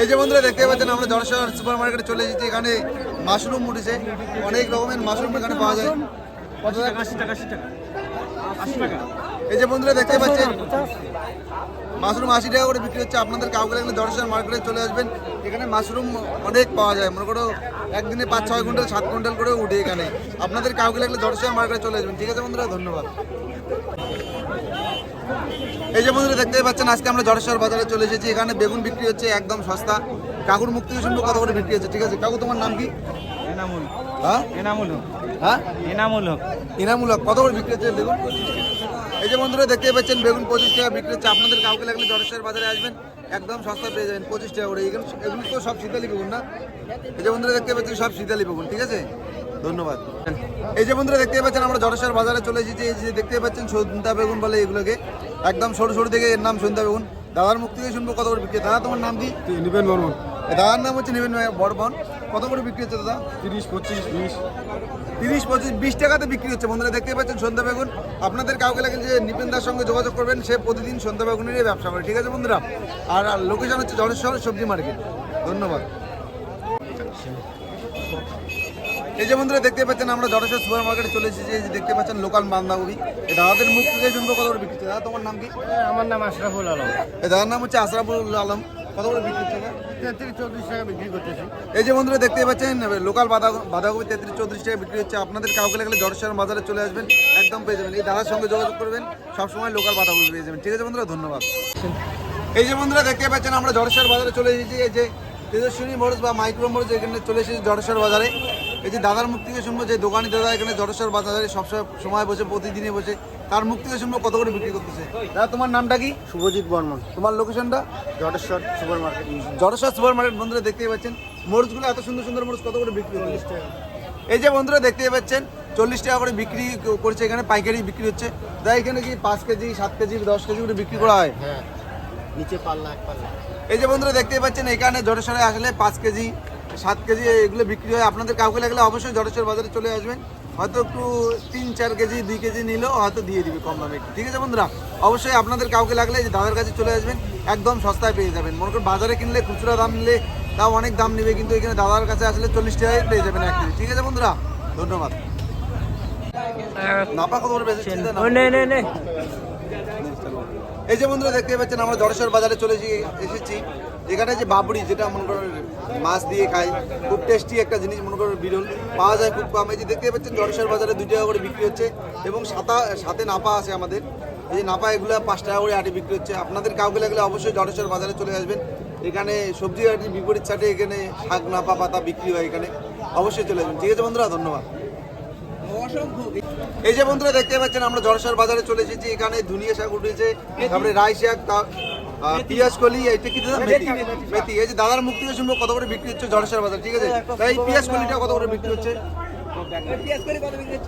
এই যে বন্ধুরা দেখতে পাচ্ছেন, আমরা জনসাধারণ সুপার মার্কেটে চলে এসেছি। এখানে মাশরুম উঠেছে। অনেক রকমের মাশরুম এখানে পাওয়া যায়? আশি টাকা এই যে বন্ধুরা দেখতে পাচ্ছেন, মাশরুম আশি টাকা করে বিক্রি হচ্ছে। আপনাদের কাউকে লাগলে জনসাধারণ মার্কেটে চলে আসবেন। এখানে মাশরুম অনেক পাওয়া যায়। মনে করো, একদিনে পাঁচ, ছয় কুইন্টাল, সাত কুইন্টাল করে উঠে এখানে। আপনাদের কাউকে লাগলে জনসাধারণ মার্কেটে চলে আসবেন। ঠিক আছে বন্ধুরা, ধন্যবাদ। এই যে বন্ধুরা দেখতে পাচ্ছেন আজকে আমরা জড়েশ্বর বাজারে চলে এসেছি। এখানে বেগুন বিক্রি হচ্ছে একদম সস্তা। কাকুর মুক্তি শুনব কত করে বিক্রি হচ্ছে ঠিক আছে? কাকু তোমার নাম কি? এনামুল। হ্যাঁ? এনামুল হ্যাঁ? এনামুল ইনামূলক কত করে বিক্রি হচ্ছে বেগুন? এই যে বন্ধুরা দেখতে পাচ্ছেন বেগুন পঁচিশ টাকা বিক্রি হচ্ছে। আপনাদের কাউকে লাগলে জড়েশ্বর বাজারে আসবেন একদম সস্তা পেয়ে যাবেন পঁচিশ টাকা করে। এগুলো এগুলো তো সব শীতালি বেগুন না? এই যে বন্ধুরা দেখতে পাচ্ছেন সব শীতালি বেগুন ঠিক আছে? ধন্যবাদ। এই যে বন্ধুরা দেখতে পাচ্ছেন আমরা জড়েশ্বর বাজারে চলে এসেছি। এই যে দেখতে পাচ্ছেন সন্ধ্যা বেগুন বলে এগুলোকে। একদম সরু সরু থেকে এর নাম সন্ধ্যা বেগুন দাদার মুখ থেকে শুনব কত করে বিক্রি দাদা তোমার নাম কি? নিবেন বর্মন। দাদার নাম হচ্ছে নিবেন বড়বন কত করে বিক্রি হচ্ছে দাদা? তিরিশ পঁচিশ বিশ। তিরিশ পঁচিশ বিশ টাকাতে বিক্রি হচ্ছে। বন্ধুরা দেখতে পাচ্ছেন সন্ধ্যা বেগুন আপনাদের কাউকে লাগে যে নিপেন্দার সঙ্গে যোগাযোগ করবেন সে প্রতিদিন সন্ধ্যা বেগুনেরই ব্যবসা করে ঠিক আছে বন্ধুরা? আর লোকেশন হচ্ছে জলেশ্বর সবজি মার্কেট ধন্যবাদ। এই যে বন্ধুরা দেখতে পাচ্ছেন আমরা জলেশ্বর সুপার মার্কেটে চলে এসেছি। এই যে দেখতে পাচ্ছেন লোকাল বান্ধাকপি। দাদাদের মুখ থেকে শুনব কত করে বিক্রি দাদা তোমার নাম কি? আমার নাম আশরাফুল আলম। এই দাদার নাম হচ্ছে আশরাফুল আলম। কত করে বিক্রি হচ্ছে দাদা? তেত্রিশ চৌত্রিশ টাকা বিক্রি করতেছি। এই যে বন্ধুরা দেখতে পাচ্ছেন লোকাল বাঁধা বাঁধাকপি তেত্রিশ চৌত্রিশ টাকা বিক্রি হচ্ছে। আপনাদের কাউকে লাগলে জড়েশ্বর বাজারে চলে আসবেন একদম পেয়ে যাবেন। এই দাদার সঙ্গে যোগাযোগ করবেন সবসময় লোকাল বাঁধাকপি পেয়ে যাবেন। ঠিক আছে বন্ধুরা ধন্যবাদ। এই যে বন্ধুরা দেখতে পাচ্ছেন আমরা জড়েশ্বর বাজারে চলে এসেছি। এই যে তেজস্বিনী মোড়স বা মাইক্রো মোড়স এখানে চলে এসেছি জড়েশ্বর বাজারে। এই যে দাদার মুখ থেকে শুনব যে দোকানি দাদা এখানে জড়েশ্বর বাজারে সবসময় সময় বসে প্রতিদিনই বসে তার মুখ থেকে শুনব কত করে বিক্রি করতেছে। দাদা তোমার নামটা কি? শুভজিৎ বর্মন। তোমার লোকেশনটা? Jateshwar super market Jareshwar super market বন্ধুরা দেখতেই পাচ্ছেন মরিচগুলো এত সুন্দর সুন্দর মরিচ কত করে বিক্রি হচ্ছে? এই যে বন্ধুরা দেখতেই পাচ্ছেন চল্লিশ টাকা করে বিক্রি করছে এখানে পাইকারি বিক্রি হচ্ছে। তাই এখানে কি পাঁচ কেজি সাত কেজি দশ কেজি করে বিক্রি করা হয়? হ্যাঁ নিচে পাল্লা এক পাল্লা। এই যে বন্ধুরা দেখতেই পাচ্ছেন এখানে জড়েশ্বরে আসলে পাঁচ কেজি সাত কেজি এগুলো বিক্রি হয়। আপনাদের কাউকে লাগলে অবশ্যই জড়েশ্বর বাজারে চলে আসবেন। হয়তো একটু তিন চার কেজি দুই কেজি নিলেও হয়তো দিয়ে দিবে কম দামে। ঠিক আছে বন্ধুরা? অবশ্যই আপনাদের কাউকে লাগলে যে দাদার কাছে চলে আসবেন একদম সস্তায় পেয়ে যাবেন। মনে করুন বাজারে কিনলে খুচরা দাম নিলে তাও অনেক দাম নেবে কিন্তু এখানে দাদার কাছে আসলে চল্লিশ টাকায় পেয়ে যাবেন এক কেজি। ঠিক আছে বন্ধুরা? ধন্যবাদ। নাপা কত করে এই যে বন্ধুরা দেখতে পাচ্ছেন আমরা জড়েশ্বর বাজারে চলে এসে- এসেছি। এখানে যে বাবুড়ি যেটা মনে করেন মাছ দিয়ে খাই খুব টেস্টি একটা জিনিস মনে করেন বিরল। পাওয়া যায় খুব কম। এই যে দেখতে পাচ্ছেন জড়েশ্বর বাজারে দুই টাকা করে বিক্রি হচ্ছে এবং সাতা, সাথে নাপা আছে আমাদের। এই যে নাপা, এগুলো পাঁচ টাকা করে আটে বিক্রি হচ্ছে। আপনাদের কাউকে লাগলে অবশ্যই জড়েশ্বর বাজারে চলে আসবেন। এখানে সবজি আটির বিপরীত ছাটে এখানে শাক, নাপা, পাতা বিক্রি হয় এখানে। অবশ্যই চলে আসবেন। ঠিক আছে বন্ধুরা, ধন্যবাদ। এই যে বন্ধুরা, দেখতে পাচ্ছেন আমরা জড়েশ্বর বাজারে চলে এসেছি। এখানে ধুনিয়া শাক উঠেছে, তারপরে রাই শাক পিঁয়াজ কলি এটা কি দাদা মেথি। মেথি এই যে দাদার মুখ থেকে শুনব কত করে বিক্রি হচ্ছে বাজার ঠিক আছে? তাই এই পিঁয়াজ কলিটা কত করে বিক্রি হচ্ছে?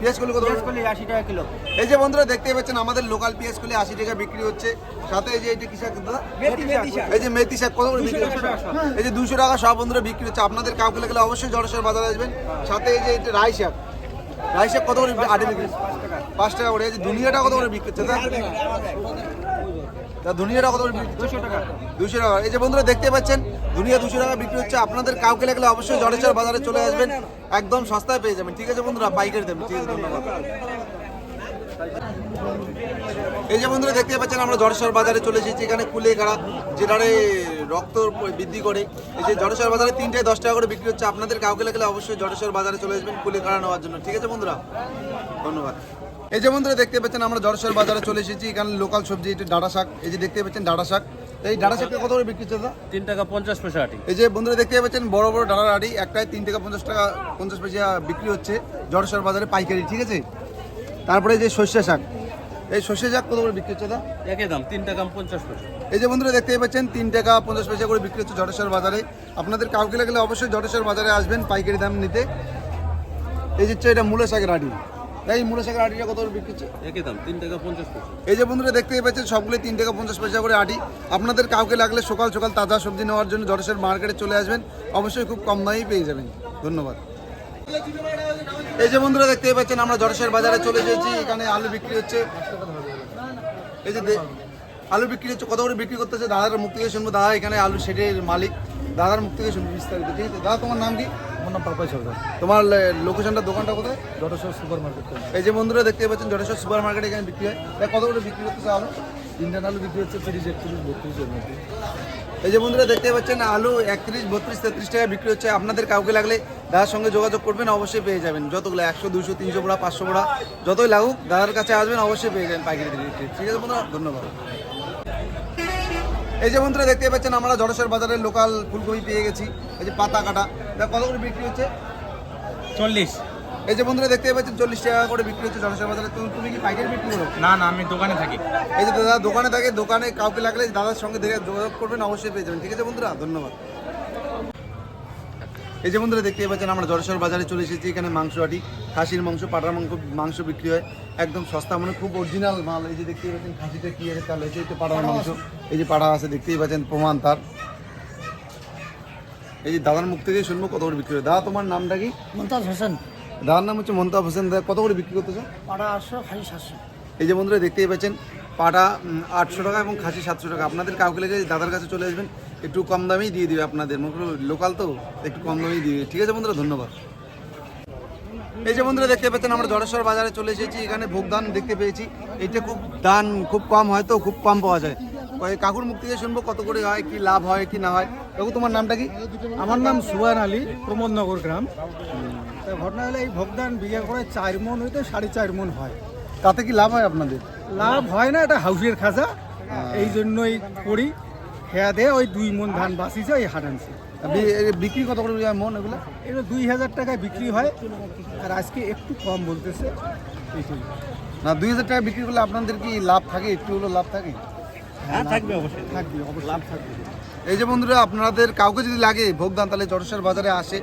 পিঁয়াজ কত করে? আশি টাকা কিলো। এই যে বন্ধুরা দেখতে পাচ্ছেন আমাদের লোকাল পিঁয়াজ কলি আশি টাকা বিক্রি হচ্ছে। সাথে এই যে এটা কি শাক দাদা? এই যে মেথি শাক কত করে বিক্রি হচ্ছে? এই যে দুশো টাকা সব বন্ধুরা বিক্রি হচ্ছে। আপনাদের কাউকে লাগলে অবশ্যই জড়েশ্বর বাজারে আসবেন। সাথে এই যে এটা রাই শাক। রাই শাক কত করে আটে বিক্রি? পাঁচ টাকা করে। এই দুনিয়াটা কত করে বিক্রি দাদা তা দুনিয়াটা কত করে দুশো টাকা। দুশো টাকা। এই যে বন্ধুরা দেখতে পাচ্ছেন, দুনিয়া দুশো টাকা বিক্রি হচ্ছে। আপনাদের কাউকে লাগলে অবশ্যই জড়েশ্বর বাজারে চলে আসবেন। একদম সস্তায় পেয়ে যাবেন। ঠিক আছে বন্ধুরা, পাইকারি দেবেন ঠিক আছে, ধন্যবাদ। এই যে বন্ধুরা দেখতে পাচ্ছেন আমরা জড়েশ্বর বাজারে চলে এসেছি। এখানে কুলে কাড়া যেটারে রক্ত বৃদ্ধি করে। এই যে জড়েশ্বর বাজারে তিনটে দশ টাকা করে বিক্রি হচ্ছে। আপনাদের কাউকে লাগলে অবশ্যই জড়েশ্বর বাজারে চলে আসবেন কুলে কাড়া নেওয়ার জন্য। ঠিক আছে বন্ধুরা? ধন্যবাদ। এই যে বন্ধুরা দেখতে পাচ্ছেন আমরা জড়েশ্বর বাজারে চলে এসেছি। এখানে লোকাল সবজি এটা ডাটা শাক। এই যে দেখতে পাচ্ছেন ডাটা শাক। এই ডাটা শাকটা কত করে বিক্রি হচ্ছে তিন টাকা পঞ্চাশ পয়সা আটি। এই যে বন্ধুরা দেখতে পাচ্ছেন বড় বড় ডালার আড়ি। একটাই তিন টাকা পঞ্চাশ টাকা পঞ্চাশ পয়সা বিক্রি হচ্ছে জড়েশ্বর বাজারে পাইকারি। ঠিক আছে? তারপরে যে সর্ষে শাক এই সর্ষে শাক কত করে বিক্রি হচ্ছে দাদা? একই দাম তিন টাকা পঞ্চাশ পয়সা। এই যে বন্ধুরা দেখতে পাচ্ছেন তিন টাকা পঞ্চাশ পয়সা করে বিক্রি হচ্ছে জটেশ্বর বাজারে। আপনাদের কাউকে লাগলে অবশ্যই জটেশ্বর বাজারে আসবেন পাইকারি দাম নিতে। এই যে হচ্ছে এটা মূলো শাকের আড়ি এই মূলো শাকের আড়িটা কত করে বিক্রি হচ্ছে? একই দাম তিন টাকা পঞ্চাশ পয়সা। এই যে বন্ধুরা দেখতে পাচ্ছেন সবগুলো তিন টাকা পঞ্চাশ পয়সা করে আটি আপনাদের কাউকে লাগলে সকাল সকাল তাজা সবজি নেওয়ার জন্য জটেশ্বর মার্কেটে চলে আসবেন। অবশ্যই খুব কম দামেই পেয়ে যাবেন। ধন্যবাদ। এই যে বন্ধুরা দেখতে পাচ্ছেন আমরা জটেশ্বর বাজারে চলে এসেছি। এখানে আলু বিক্রি হচ্ছে। এই যে আলু বিক্রি হচ্ছে কত করে বিক্রি করতেছে দাদার মুখ থেকে শুনব। দাদা এখানে আলু শেডের মালিক। দাদার মুখ থেকে শুনব বিস্তারিত। ঠিক আছে? দাদা তোমার নাম কি? আমার নাম পাপাই তোমার লোকেশনটা দোকানটা কোথায়? জটেশ্বর সুপার মার্কেট এই যে বন্ধুরা দেখতে পাচ্ছেন জটেশ্বর সুপার মার্কেট এখানে বিক্রি হয়। কত করে বিক্রি করতেছে আলু ইন্ডিয়ান আলু বিক্রি হচ্ছে তিরিশ একত্রিশ বত্রিশের মধ্যে। এই যে বন্ধুরা, দেখতে পাচ্ছেন, আলু একত্রিশ, বত্রিশ, তেত্রিশ টাকা বিক্রি হচ্ছে। আপনাদের কাউকে লাগলে দাদার সঙ্গে যোগাযোগ করবেন, অবশ্যই পেয়ে যাবেন। যতগুলো, একশো দুশো তিনশো বড়া, পাঁচশো বড়া, যতই লাগুক, দাদার কাছে আসবেন, অবশ্যই পেয়ে যাবেন পাইকারি ঠিক আছে বন্ধুরা, ধন্যবাদ। এই যে বন্ধুরা, দেখতে পাচ্ছেন, আমরা জড়েশ্বর বাজারের লোকাল ফুলকপি পেয়ে গেছি। এই যে পাতা কাটা কত করে বিক্রি হচ্ছে? চল্লিশ। এই যে বন্ধুরা দেখতে পাচ্ছেন চল্লিশ টাকা করে বিক্রি হচ্ছে জড়েশ্বর বাজারে। তুমি তুমি কি পাইকারি বিক্রি করো? না না আমি দোকানে থাকি। এই যে দাদা দোকানে থাকে দোকানে কাউকে লাগলে দাদার সঙ্গে দেখে যোগাযোগ করবেন অবশ্যই পেয়ে যাবেন। ঠিক আছে বন্ধুরা? ধন্যবাদ। এই যে বন্ধুরা দেখতে পাচ্ছেন আমরা জড়েশ্বর বাজারে চলে এসেছি। এখানে মাংস আটি খাসির মাংস পাটার মাংস মাংস বিক্রি হয়। একদম সস্তা মানে খুব অরিজিনাল মাল। এই যে দেখতেই পাচ্ছেন খাসিটা কি আছে তাহলে এই যে পাটার মাংস। এই যে পাটা আছে দেখতেই পাচ্ছেন প্রমাণ তার। এই যে দাদার মুখ থেকে শুনব কত করে বিক্রি হয়। দাদা তোমার নামটা কি? মমতাজ হোসেন। দাদার নাম হচ্ছে মমতাজ হোসেন দাদা কত করে বিক্রি করতেছো পাড়া আটশো খালি সাতশো। এই যে বন্ধুরা দেখতেই পাচ্ছেন পাটা আটশো টাকা এবং খাসি সাতশো টাকা। আপনাদের কাউকে লেগে দাদার কাছে চলে আসবেন একটু কম দামেই দিয়ে দিবে আপনাদের। লোকাল তো একটু কম দামেই দিবে। ঠিক আছে বন্ধুরা ধন্যবাদ। এই যে বন্ধুরা দেখতে পাচ্ছেন আমরা জড়েশ্বর বাজারে চলে এসেছি। এখানে ভোগদান দেখতে পেয়েছি। এটা খুব দান খুব কম হয় তো খুব কম পাওয়া যায়। ওই কাকুর মুখ থেকে শুনব কত করে হয় কি লাভ হয় কি না হয়। কাকু তোমার নামটা কি? আমার নাম সুবান আলী প্রমোদনগর গ্রাম। তা ঘটনা হলে এই ভোগদান বিঘা করে চার মন হইতে সাড়ে চার মন হয়। তাতে কি লাভ হয় আপনাদের? লাভ হয় না এটা হাউসের খাজা। এই জন্যই করি। খেয়া দিয়ে ওই দুই মন ধান বাঁচিছে ওই হাট আনছে। বিক্রি কত করে মন এগুলো? এটা দুই হাজার টাকায় বিক্রি হয়। আর আজকে একটু কম বলতেছে। এইটাই না দুই হাজার টাকা বিক্রি করলে আপনাদের কি লাভ থাকে? একটু হলো লাভ থাকে? হ্যাঁ থাকবে অবশ্যই। থাকবে অবশ্যই। লাভ থাকবে। এই যে বন্ধুরা আপনাদের কাউকে যদি লাগে ভোগদান তাহলে জটেশ্বর বাজারে আসে।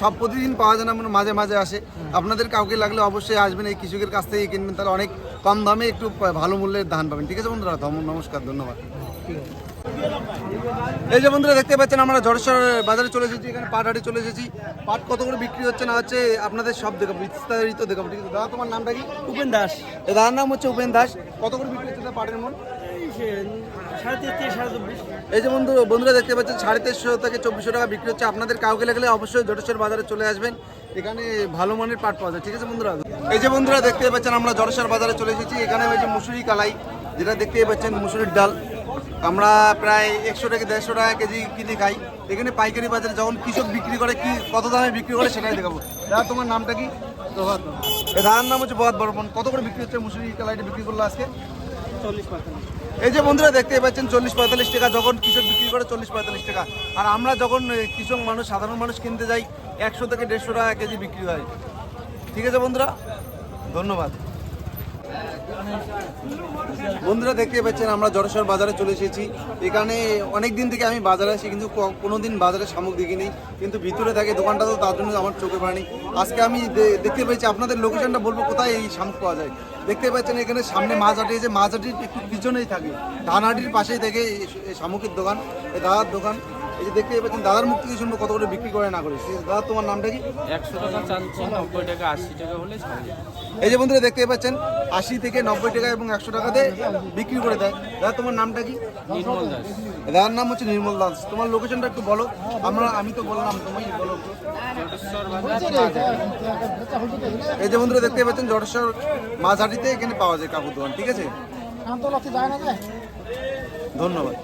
সব প্রতিদিন পাওয়া যায় না মানে মাঝে মাঝে আসে। আপনাদের কাউকে লাগলে অবশ্যই আসবেন এই কৃষকের কাছ থেকে কিনবেন তাহলে অনেক কম দামে একটু ভালো মূল্যের ধান পাবেন। ঠিক আছে বন্ধুরা? নমস্কার ধন্যবাদ। এই যে বন্ধুরা দেখতে পাচ্ছেন আমরা জটেশ্বর বাজারে চলে এসেছি এখানে পাট হাটে চলে এসেছি। পাট কত করে বিক্রি হচ্ছে না হচ্ছে আপনাদের সব দেখাবো বিস্তারিত দেখাবো। ঠিক আছে দাদা তোমার নামটা কি? উপেন দাস। দাদার নাম হচ্ছে উপেন দাস। কত করে বিক্রি হচ্ছে পাটের মন এই যে বন্ধু, বন্ধুরা দেখতে পাচ্ছেন, সাড়ে তেইশশো থেকে চব্বিশশো টাকা বিক্রি হচ্ছে। আপনাদের কাউকে লাগলে অবশ্যই জটেশ্বর বাজারে চলে আসবেন। এখানে ভালো মানের পাট পাওয়া যায়, ঠিক আছে বন্ধুরা? এই যে বন্ধুরা দেখতে পাচ্ছেন, আমরা জটেশ্বর বাজারে চলে এসেছি। এখানে হয়েছে মুসুরি কালাই, যেটা দেখতে পাচ্ছেন, মুসুরির ডাল। আমরা প্রায় একশো থেকে দেড়শো টাকা কেজি কিনে খাই। এখানে পাইকারি বাজারে যখন কৃষক বিক্রি করে, কি, কত দামে বিক্রি করে সেটাই দেখাবো। দাদা, তোমার নামটা কি? দাদার নাম হচ্ছে প্রভাত বর্মন। কত করে বিক্রি হচ্ছে মুসুরি কালাইটা বিক্রি করল আজকে? এই যে বন্ধুরা দেখতে পাচ্ছেন চল্লিশ পঁয়তাল্লিশ টাকা, যখন কৃষক বিক্রি করে চল্লিশ পঁয়তাল্লিশ টাকা। আর আমরা যখন কৃষক মানুষ, সাধারণ মানুষ কিনতে যাই, একশো থেকে দেড়শো টাকা কেজি বিক্রি হয়। ঠিক আছে বন্ধুরা? ধন্যবাদ। বন্ধুরা দেখতে পাচ্ছেন, আমরা জড়েশ্বর বাজারে চলে এসেছি। এখানে অনেক দিন থেকে আমি বাজারে আসি কিন্তু ক- কোনোদিন বাজারে শামুক দেখিনি। কিন্তু ভিতরে থাকে দোকানটা তো তার জন্য আমার চোখে পড়েনি। আজকে আমি দেখতে পেয়েছি, আপনাদের লোকেশনটা বলব কোথায় এই শামুক পাওয়া যায়। দেখতে পাচ্ছেন, এখানে সামনে আছে মাছ হাটির একটু পিছনেই থাকে। ধানহাটির পাশেই থেকে শামুকের দোকান দাদার দোকান। এই যে দেখতে পাচ্ছেন দাদার মুখ থেকে শুনব কত করে বিক্রি করে না করে। দাদা তোমার নামটা কি? একশো টাকা চাচ্ছি নব্বই টাকা আশি টাকা হলে এই যে বন্ধুরা দেখতে পাচ্ছেন আশি থেকে নব্বই টাকা এবং একশো টাকাতে বিক্রি করে দেয়। দাদা তোমার নামটা কি? নির্মল দাস। দাদার নাম হচ্ছে নির্মল দাস। তোমার লোকেশনটা একটু বলো। আমরা আমি তো বললাম তুমি বলো। এই যে বন্ধুরা দেখতে পাচ্ছেন জটেশ্বর মাঝারিতে এখানে পাওয়া যায় কাপড় দোকান ঠিক আছে? ধন্যবাদ।